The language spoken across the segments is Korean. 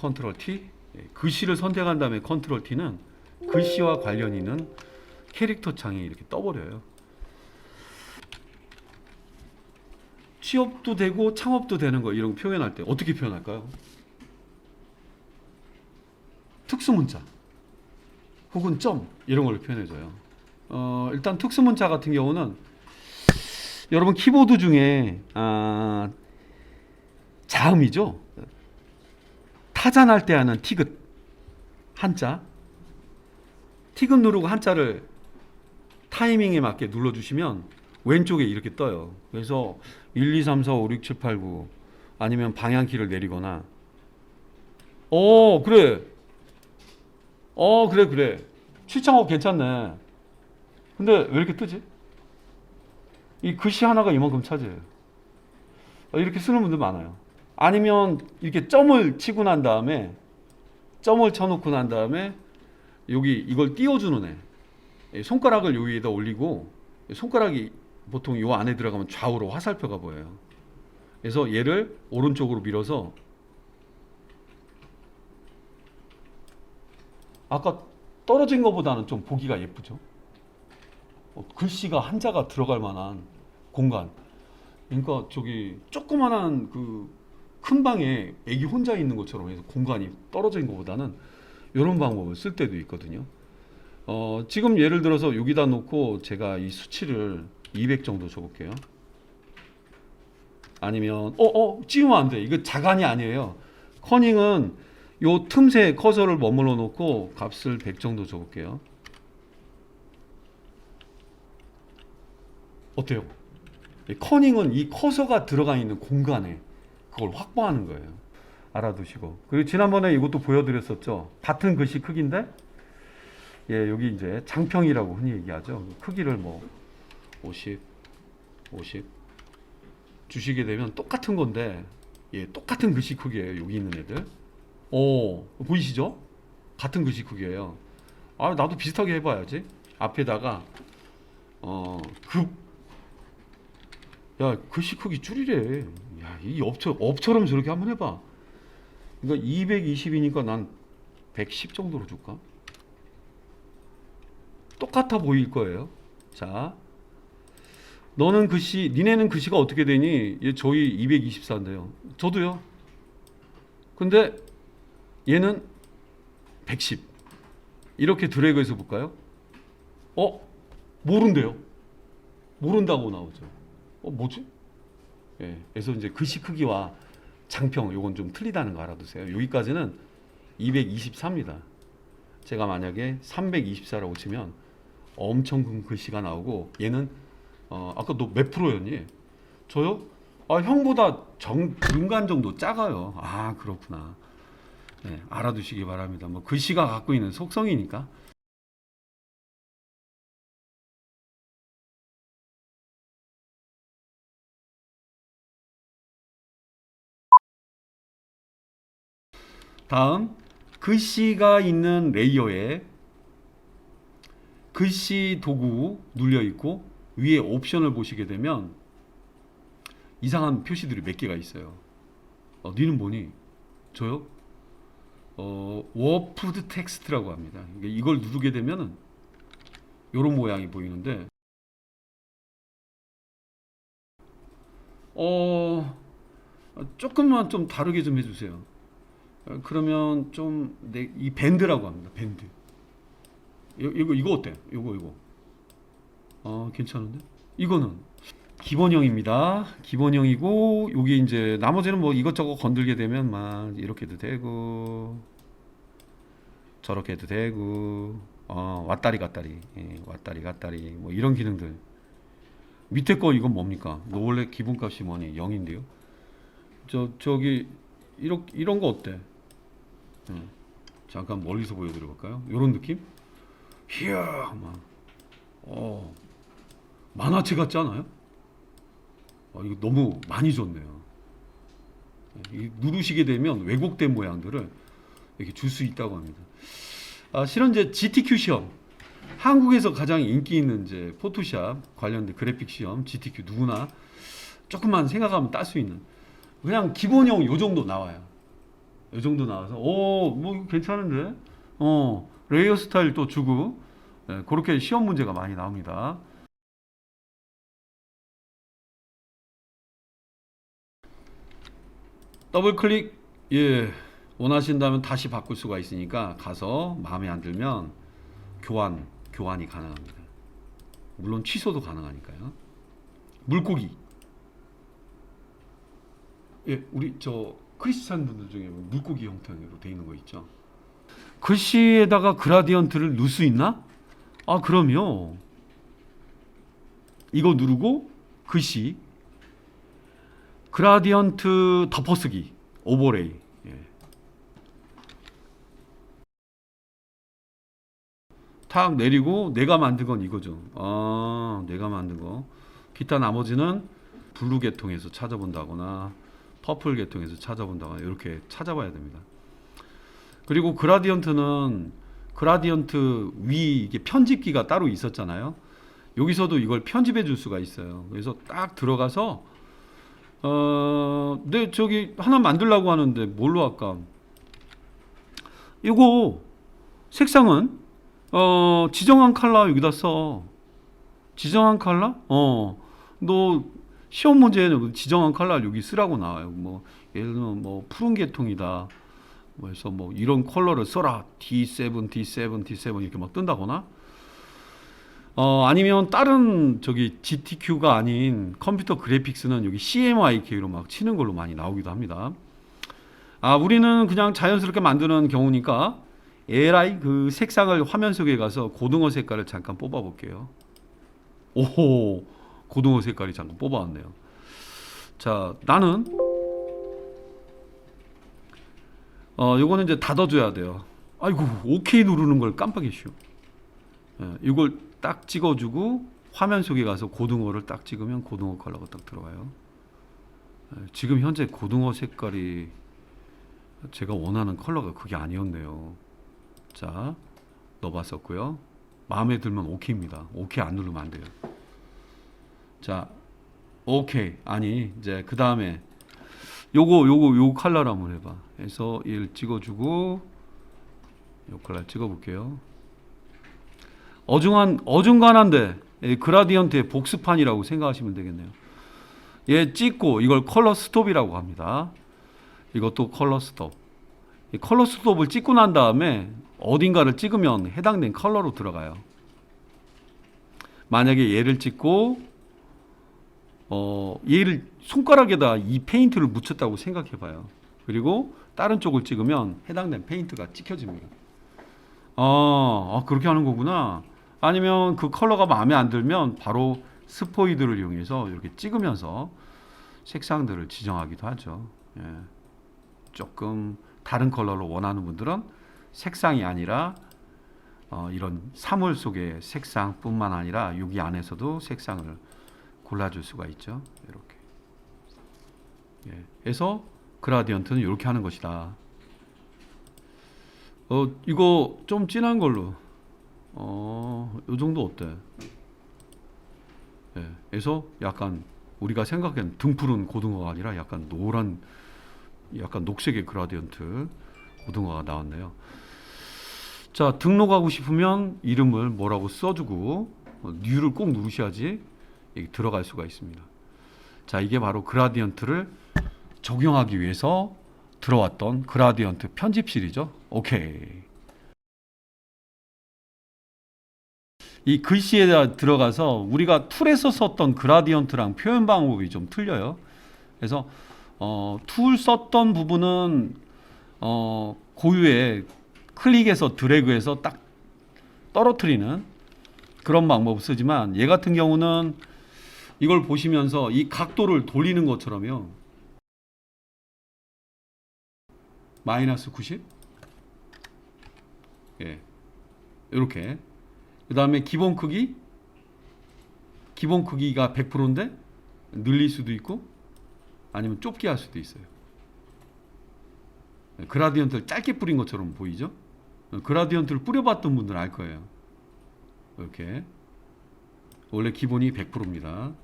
컨트롤 T. 예, 글씨를 선택한 다음에 컨트롤 T는 글씨와 관련 있는 캐릭터 창이 이렇게 떠버려요. 취업도 되고 창업도 되는 거 이런 거 표현할 때 어떻게 표현할까요? 특수문자 혹은 점 이런 걸로 표현해줘요. 어, 일단 특수문자 같은 경우는 여러분 키보드 중에 아, 자음이죠. 타잔할 때 하는 티귿 한자. 티귿 누르고 한자를 타이밍에 맞게 눌러주시면 왼쪽에 이렇게 떠요. 그래서 1, 2, 3, 4, 5, 6, 7, 8, 9 아니면 방향키를 내리거나. 어 그래. 어 그래 그래. 출창업 괜찮네. 근데 왜 이렇게 뜨지? 이 글씨 하나가 이만큼 차지해요. 어, 이렇게 쓰는 분들 많아요 아니면 이렇게 점을 치고 난 다음에 점을 쳐놓고 난 다음에 여기 이걸 띄워주는 애 예, 손가락을 요 위에다 올리고 손가락이 보통 요 안에 들어가면 좌우로 화살표가 보여요. 그래서 얘를 오른쪽으로 밀어서 아까 떨어진 것보다는 좀 보기가 예쁘죠. 어, 글씨가 한자가 들어갈 만한 공간. 그러니까 저기 조그만한 그 큰 방에 애기 혼자 있는 것처럼 해서 공간이 떨어진 것보다는 이런 방법을 쓸 때도 있거든요. 어, 지금 예를 들어서 여기다 놓고 제가 이 수치를 200 정도 적을게요. 아니면 어, 어, 찍으면 안 돼. 이거 자간이 아니에요. 커닝은 요 틈새 커서를 머물러 놓고 값을 100 정도 적을게요. 어때요? 이 커닝은 이 커서가 들어가 있는 공간에 그걸 확보하는 거예요. 알아두시고. 그리고 지난번에 이것도 보여드렸었죠. 같은 글씨 크기인데 예, 여기 이제 장평이라고 흔히 얘기하죠. 크기를 뭐 50, 50 주시게 되면 똑같은 건데 예, 똑같은 글씨 크기예요. 여기 있는 애들. 오, 보이시죠? 같은 글씨 크기예요. 아, 나도 비슷하게 해봐야지. 앞에다가 어, 급. 야, 글씨 크기 줄이래. 야, 이 업처 업처럼 저렇게 한번 해봐. 그러니까 220이니까 난 110 정도로 줄까? 똑같아 보일 거예요. 자, 너는 글씨, 니네는 글씨가 어떻게 되니? 얘 저희 224인데요. 저도요. 근데 얘는 110. 이렇게 드래그해서 볼까요? 어? 모른대요. 모른다고 나오죠. 어, 뭐지? 예. 그래서 이제 글씨 크기와 장평, 요건 좀 틀리다는 거 알아두세요. 여기까지는 223입니다. 제가 만약에 324라고 치면 엄청 큰 글씨가 나오고 얘는 어, 아까 너 몇 프로였니? 저요? 아, 형보다 정, 중간 정도 작아요. 아, 그렇구나. 네, 알아두시기 바랍니다. 뭐 글씨가 갖고 있는 속성이니까. 다음 글씨가 있는 레이어에 글씨 도구 눌려 있고 위에 옵션을 보시게 되면 이상한 표시들이 몇 개가 있어요. 어, 니는 뭐니? 저요? 어, 워푸드 텍스트라고 합니다. 이걸 누르게 되면은 이런 모양이 보이는데 어 조금만 좀 다르게 좀 해주세요. 어, 그러면 좀 이 밴드라고 합니다. 밴드. 이거 이거, 이거 어때? 이거 이거. 어 괜찮은데? 이거는 기본형입니다. 기본형이고 여기 이제 나머지는 뭐 이것저것 건들게 되면 막 이렇게도 되고 저렇게 해도 되고 어 왔다리 갔다리 예, 왔다리 갔다리 뭐 이런 기능들 밑에 거 이건 뭡니까? 너 원래 기본값이 뭐니? 0인데요. 저 저기 이런 이런 거 어때? 음, 잠깐 멀리서 보여드려 볼까요? 이런 느낌? 이야 막 어, 만화책 같지 않아요? 어, 이거 너무 많이 줬네요. 이 누르시게 되면 왜곡된 모양들을 이렇게 줄 수 있다고 합니다. 아, 실은 이제 GTQ 시험 한국에서 가장 인기 있는 이제 포토샵 관련된 그래픽 시험 GTQ 누구나 조금만 생각하면 딸 수 있는 그냥 기본형 요 정도 나와요. 이 정도 나와서 오뭐 괜찮은데 어 레이어 스타일 또 주고 예, 그렇게 시험 문제가 많이 나옵니다. 더블 클릭 예 원하신다면 다시 바꿀 수가 있으니까 가서 마음에 안 들면 교환 교환이 가능합니다. 물론 취소도 가능하니까요. 물고기 예 우리 저 크리스찬 분들 중에 뭐 물고기 형태로 돼 있는 거 있죠. 글씨에다가 그라디언트를 넣을 수 있나? 아 그럼요. 이거 누르고 글씨 그라디언트 덮어쓰기 오버레이 예. 탁 내리고 내가 만든 건 이거죠 아 내가 만든 거 기타 나머지는 블루 계통에서 찾아본다거나 퍼플 계통에서 찾아본다거나 이렇게 찾아봐야 됩니다 그리고 그라디언트는 그라디언트 위 이게 편집기가 따로 있었잖아요 여기서도 이걸 편집해 줄 수가 있어요 그래서 딱 들어가서 어, 네, 저기 하나 만들려고 하는데 뭘로 할까? 이거 색상은 어, 지정한 컬러 여기다 써. 지정한 컬러? 어, 너 시험 문제에는 지정한 컬러 여기 쓰라고 나와요. 뭐 예를 들면 뭐 푸른 계통이다. 뭐 해서 뭐 이런 컬러를 써라. D7, D7, D7 이렇게 막 뜬다거나. 어, 아니면 다른 저기 GTQ가 아닌 컴퓨터 그래픽스는 여기 CMYK로 막 치는 걸로 많이 나오기도 합니다. 아, 우리는 그냥 자연스럽게 만드는 경우니까 LI 그 색상을 화면 속에 가서 고등어 색깔을 잠깐 뽑아 볼게요. 오호, 고등어 색깔이 잠깐 뽑아왔네요. 자, 나는 어, 요거는 이제 닫아줘야 돼요. 아이고, OK 누르는 걸 깜빡했슈. 예, 이걸 딱 찍어주고 화면 속에 가서 고등어를 딱 찍으면 고등어 컬러가 딱 들어가요. 예, 지금 현재 고등어 색깔이 제가 원하는 컬러가 그게 아니었네요. 자, 넣어봤었고요. 마음에 들면 OK입니다. OK 안 누르면 안 돼요. 자, OK 아니 이제 그 다음에 요거 요거 요 컬러로 한번 해봐. 해서 1 찍어주고 요 컬러 찍어볼게요. 어중한 어중간한데 이 그라디언트의 복습판이라고 생각하시면 되겠네요. 얘 찍고 이걸 컬러 스톱이라고 합니다. 이것도 컬러 스톱. 이 컬러 스톱을 찍고 난 다음에 어딘가를 찍으면 해당된 컬러로 들어가요. 만약에 얘를 찍고 어 얘를 손가락에다 이 페인트를 묻혔다고 생각해 봐요. 그리고 다른 쪽을 찍으면 해당된 페인트가 찍혀집니다. 아, 아, 그렇게 하는 거구나. 아니면 그 컬러가 마음에 안 들면 바로 스포이드를 이용해서 이렇게 찍으면서 색상들을 지정하기도 하죠. 예. 조금 다른 컬러로 원하는 분들은 색상이 아니라 어, 이런 사물 속의 색상뿐만 아니라 여기 안에서도 색상을 골라줄 수가 있죠. 이렇게. 예. 그래서 그라디언트는 이렇게 하는 것이다. 어, 이거 좀 진한 걸로. 어, 요 정도 어때? 예. 그래서 약간 우리가 생각한 등푸른 고등어가 아니라 약간 노란, 약간 녹색의 그라디언트 고등어가 나왔네요. 자, 등록하고 싶으면 이름을 뭐라고 써주고, 어, 뉴를 꼭 누르셔야지 들어갈 수가 있습니다. 자, 이게 바로 그라디언트를 적용하기 위해서 들어왔던 그라디언트 편집실이죠. 오케이. 이 글씨에 들어가서 우리가 툴에서 썼던 그라디언트랑 표현 방법이 좀 틀려요. 그래서 어, 툴 썼던 부분은 어, 고유의 클릭해서 드래그해서 딱 떨어뜨리는 그런 방법을 쓰지만 얘 같은 경우는 이걸 보시면서 이 각도를 돌리는 것처럼요. 마이너스 90? 예. 이렇게. 그 다음에 기본 크기? 기본 크기가 100%인데 늘릴 수도 있고 아니면 좁게 할 수도 있어요. 그라디언트를 짧게 뿌린 것처럼 보이죠? 그라디언트를 뿌려봤던 분들은 알 거예요. 이렇게. 원래 기본이 100%입니다.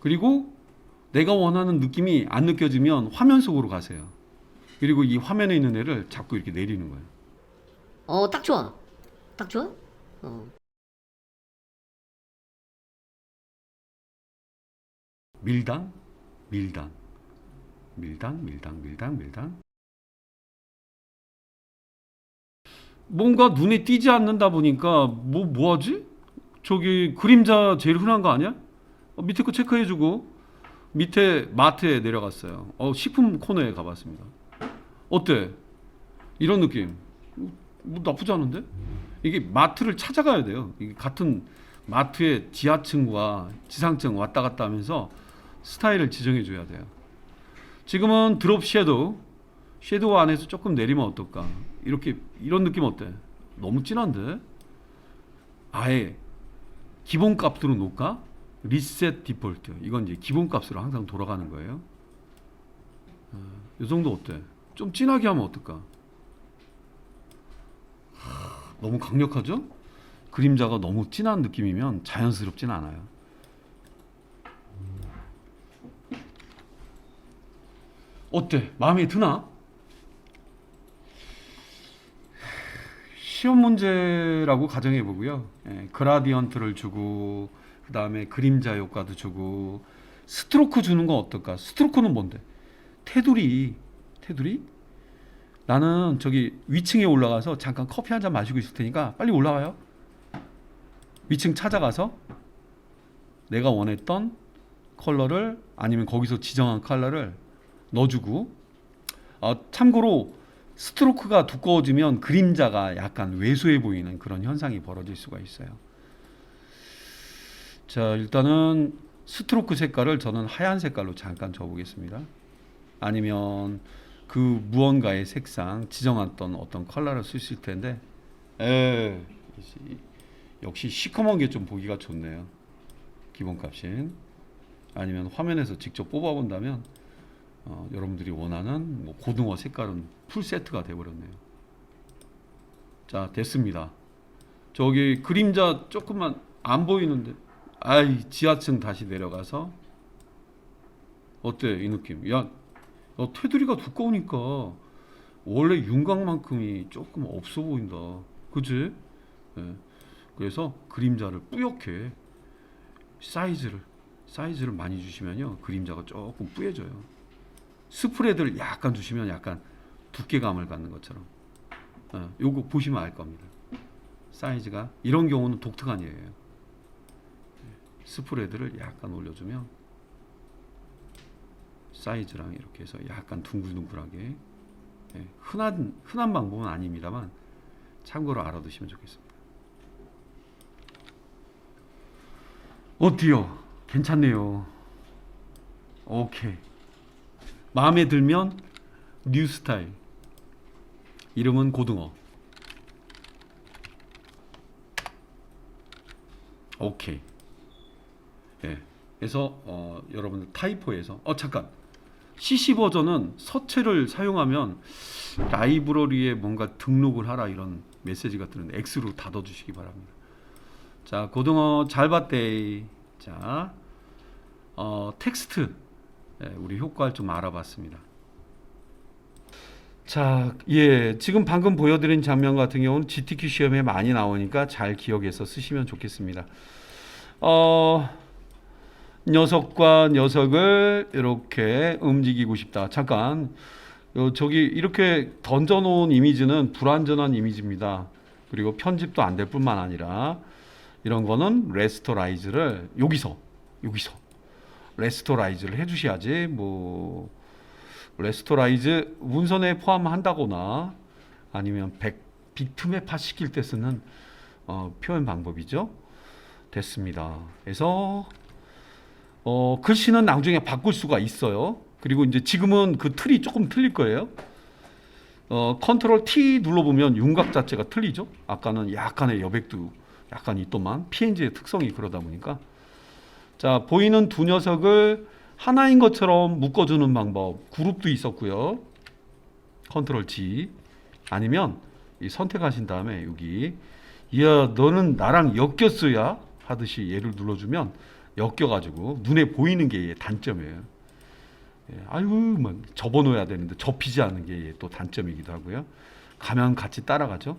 그리고 내가 원하는 느낌이 안 느껴지면 화면 속으로 가세요. 그리고 이 화면에 있는 애를 자꾸 이렇게 내리는 거예요. 어, 딱 좋아. 딱 좋아? 어. 밀당, 밀당, 밀당, 밀당, 밀당, 밀당. 뭔가 눈에 띄지 않는다 보니까 뭐 뭐하지? 저기 그림자 제일 흔한 거 아니야? 어, 밑에 거 체크해주고 밑에 마트에 내려갔어요. 어, 식품 코너에 가봤습니다. 어때? 이런 느낌. 뭐, 뭐 나쁘지 않은데? 이게 마트를 찾아가야 돼요. 이게 같은 마트의 지하층과 지상층 왔다 갔다 하면서 스타일을 지정해 줘야 돼요. 지금은 드롭 섀도우, 섀도우 안에서 조금 내리면 어떨까? 이렇게 이런 느낌 어때? 너무 진한데? 아예 기본 값으로 놓을까? 리셋 디폴트. 이건 이제 기본 값으로 항상 돌아가는 거예요. 어, 이 정도 어때? 좀 진하게 하면 어떨까? 하, 너무 강력하죠? 그림자가 너무 진한 느낌이면 자연스럽진 않아요. 어때? 마음에 드나? 시험 문제라고 가정해 보고요. 예, 그라디언트를 주고 그 다음에 그림자 효과도 주고 스트로크 주는 건 어떨까? 스트로크는 뭔데? 테두리, 테두리? 나는 저기 위층에 올라가서 잠깐 커피 한 잔 마시고 있을 테니까 빨리 올라와요. 위층 찾아가서 내가 원했던 컬러를 아니면 거기서 지정한 컬러를 넣어주고 어, 참고로 스트로크가 두꺼워지면 그림자가 약간 왜소해 보이는 그런 현상이 벌어질 수가 있어요. 자 일단은 스트로크 색깔을 저는 하얀 색깔로 잠깐 줘보겠습니다. 아니면 그 무언가의 색상 지정했던 어떤 컬러를 있을 텐데 에 역시 시커먼 게 좀 보기가 좋네요. 기본값인 아니면 화면에서 직접 뽑아본다면 어, 여러분들이 원하는 뭐 고등어 색깔은 풀 세트가 돼버렸네요. 자 됐습니다. 저기 그림자 조금만 안 보이는데 아이 지하층 다시 내려가서 어때 이 느낌? 야 어, 테두리가 두꺼우니까 원래 윤곽만큼이 조금 없어 보인다. 그지? 예. 그래서 그림자를 뿌옇게 사이즈를 사이즈를 많이 주시면요 그림자가 조금 뿌얘져요. 스프레드를 약간 주시면 약간 두께감을 갖는 것처럼. 어, 요거 보시면 알 겁니다. 사이즈가 이런 경우는 독특한 예예요. 스프레드를 약간 올려주면 사이즈랑 이렇게 해서 약간 둥글둥글하게 예, 흔한 흔한 방법은 아닙니다만 참고로 알아두시면 좋겠습니다. 어때요? 괜찮네요. 오케이. 마음에 들면 뉴 스타일. 이름은 고등어. 오케이. 예. 그래서 어, 여러분들 타이포에서 어 잠깐 CC 버전은 서체를 사용하면 라이브러리에 뭔가 등록을 하라 이런 메시지가 뜨는데 X로 닫아 주시기 바랍니다. 자, 고등어 잘 봤대. 자, 어, 텍스트 예, 우리 효과를 좀 알아봤습니다. 자, 예, 지금 방금 보여드린 장면 같은 경우는 GTQ 시험에 많이 나오니까 잘 기억해서 쓰시면 좋겠습니다. 어, 녀석과 녀석을 이렇게 움직이고 싶다. 잠깐, 요, 저기 이렇게 던져놓은 이미지는 불완전한 이미지입니다. 그리고 편집도 안 될 뿐만 아니라 이런 거는 레스토라이즈를 여기서 여기서 레스토라이즈를 해주셔야지 뭐 레스토라이즈 문선에 포함한다거나 아니면 백 빅틈에 파시킬 때 쓰는 어, 표현 방법이죠. 됐습니다. 그래서 어, 글씨는 나중에 바꿀 수가 있어요. 그리고 이제 지금은 그 틀이 조금 틀릴 거예요. 어, 컨트롤 T 눌러보면 윤곽 자체가 틀리죠. 아까는 약간의 여백도 약간 있더만 PNG의 특성이 그러다 보니까 자 보이는 두 녀석을 하나인 것처럼 묶어주는 방법 그룹도 있었고요. 컨트롤 G 아니면 이 선택하신 다음에 여기 야 너는 나랑 엮였어야 하듯이 얘를 눌러주면 엮여가지고 눈에 보이는 게 단점이에요. 예, 아유, 뭐 접어놓아야 되는데 접히지 않는 게또 단점이기도 하고요. 가면 같이 따라가죠.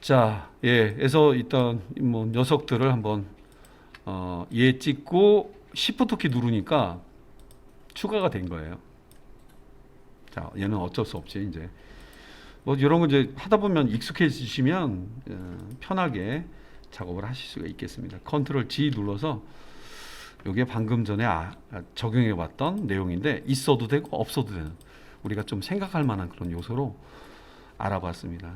자, 예, 그래서 일단 뭐 녀석들을 한번 어, 얘 찍고 Shift 키 누르니까 추가가 된 거예요. 자, 얘는 어쩔 수 없지 이제. 뭐 이런 거 이제 하다 보면 익숙해지시면 어, 편하게 작업을 하실 수가 있겠습니다. 컨트롤 G 눌러서 이게 방금 전에 아, 아, 적용해 봤던 내용인데 있어도 되고 없어도 되는 우리가 좀 생각할 만한 그런 요소로 알아봤습니다.